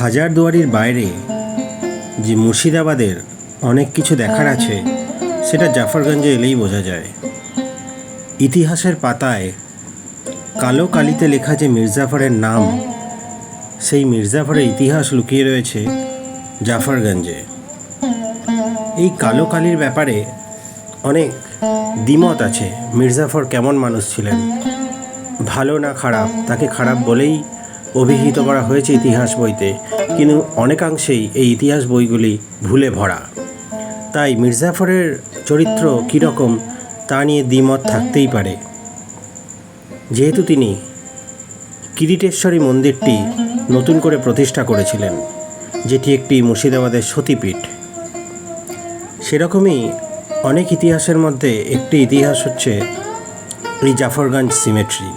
হাজারদুয়ারির বাইরে যে মুর্শিদাবাদের অনেক কিছু দেখার আছে, সেটা জাফরগঞ্জে এলেই বোঝা যায়। ইতিহাসের পাতায় কালো কালিতে লেখা যে মির্জাফরের নাম, সেই মির্জাফরের ইতিহাস লুকিয়ে রয়েছে জাফরগঞ্জে। এই কালো কালির ব্যাপারে অনেক দ্বিমত আছে, মির্জাফর কেমন মানুষ ছিলেন? ভালো না খারাপ? তাকে খারাপ বলেই অভিহিত করা হয়েছে ইতিহাস বইতে, কিন্তু অনেকাংশেই এই ইতিহাস বইগুলি ভুলে ভরা। তাই মির্জাফরের চরিত্র কীরকম তা নিয়ে দ্বিমত থাকতেই পারে। যেহেতু তিনি কিরিটেশ্বরী মন্দিরটি নতুন করে প্রতিষ্ঠা করেছিলেন, যেটি একটি মুর্শিদাবাদের সতীপীঠ। সেরকমই অনেক ইতিহাসের মধ্যে একটি ইতিহাস হচ্ছে এই জাফরগঞ্জ সিমেট্রি।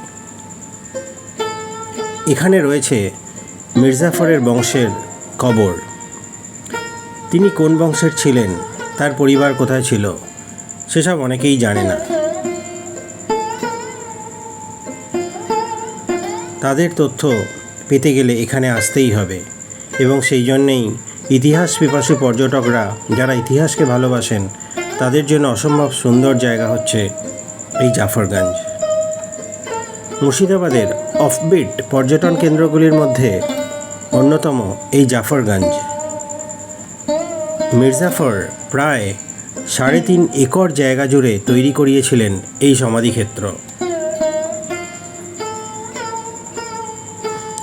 এখানে রয়েছে মির্জাফরের বংশের কবর। তিনি কোন বংশের ছিলেন? তার পরিবার কোথায় ছিল? সেসব অনেকেই জানে না। তাদের তথ্য পেতে গেলে এখানে আসতেই হবে। এবং সেই জন্যেই ইতিহাস পিপাসু পর্যটকরা যারা ইতিহাসকে ভালোবাসেন, তাদের জন্য অসম্ভব সুন্দর জায়গা হচ্ছে এই জাফরগঞ্জ। মুর্শিদাবাদের অফবিট পর্যটন কেন্দ্রগুলির মধ্যে অন্যতম এই জাফরগঞ্জ। মির্জাফর প্রায় সাড়ে তিন একর জায়গা জুড়ে তৈরি করিয়েছিলেন এই সমাধিক্ষেত্র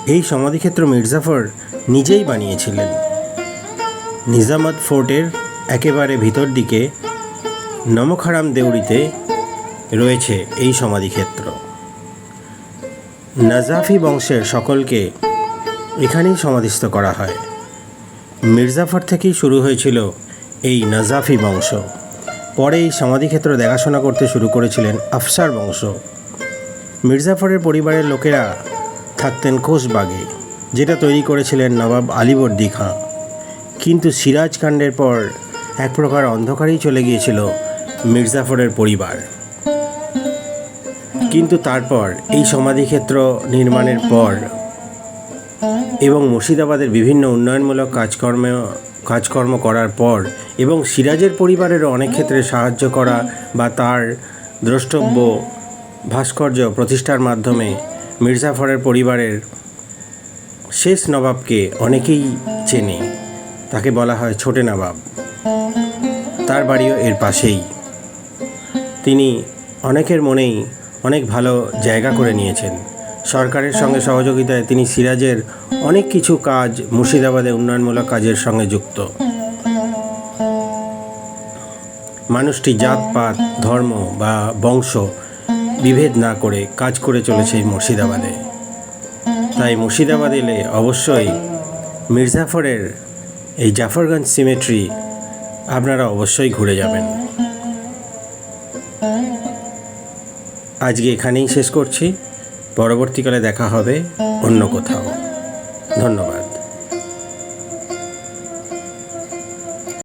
এই সমাধিক্ষেত্র মির্জাফর নিজেই বানিয়েছিলেন। নিজামত ফোর্টের একেবারে ভিতর দিকে নমখারাম দেউড়িতে রয়েছে এই সমাধিক্ষেত্র নাজাফি বংশের সকলকে এখানেই সমাধিস্থ করা হয়। মির্জাফর থেকেই শুরু হয়েছিল এই নাজাফি বংশ। পরে এই সমাধিক্ষেত্র দেখাশোনা করতে শুরু করেছিলেন আফসার বংশ। মির্জাফরের পরিবারের লোকেরা থাকতেন কোষবাগে, যেটা তৈরি করেছিলেন নবাব আলীবর্দী খাঁ। কিন্তু সিরাজ কাণ্ডের পর এক প্রকার অন্ধকারেই চলে গিয়েছিল মির্জাফরের পরিবার। কিন্তু তারপর এই সমাধিক্ষেত্র নির্মাণের পর এবং মুর্শিদাবাদের বিভিন্ন উন্নয়নমূলক কাজকর্ম কাজকর্ম করার পর এবং সিরাজের পরিবারেরও অনেক ক্ষেত্রে সাহায্য করা বা তার দ্রষ্টব্য ভাস্কর্য প্রতিষ্ঠার মাধ্যমে মির্জাফরের পরিবারের শেষ নবাবকে অনেকেই চেনে। তাকে বলা হয় ছোটে নবাব। তার বাড়িও এর পাশেই। তিনি অনেকের মনেই অনেক ভালো জায়গা করে নিয়েছেন। সরকারের সঙ্গে সহযোগিতায় তিনি সিরাজের অনেক কিছু কাজ মুর্শিদাবাদে উন্নয়নমূলক কাজের সঙ্গে যুক্ত। মানুষটি জাতপাত ধর্ম বা বংশ বিভেদ না করে কাজ করে চলেছে মুর্শিদাবাদে। তাই মুর্শিদাবাদ এলে অবশ্যই মির্জাফরের এই জাফরগঞ্জ সিমেট্রি আপনারা অবশ্যই ঘুরে যাবেন। আজকে এখানেই শেষ করছি। পরবর্তীকালে দেখা হবে অন্য কোথাও। ধন্যবাদ।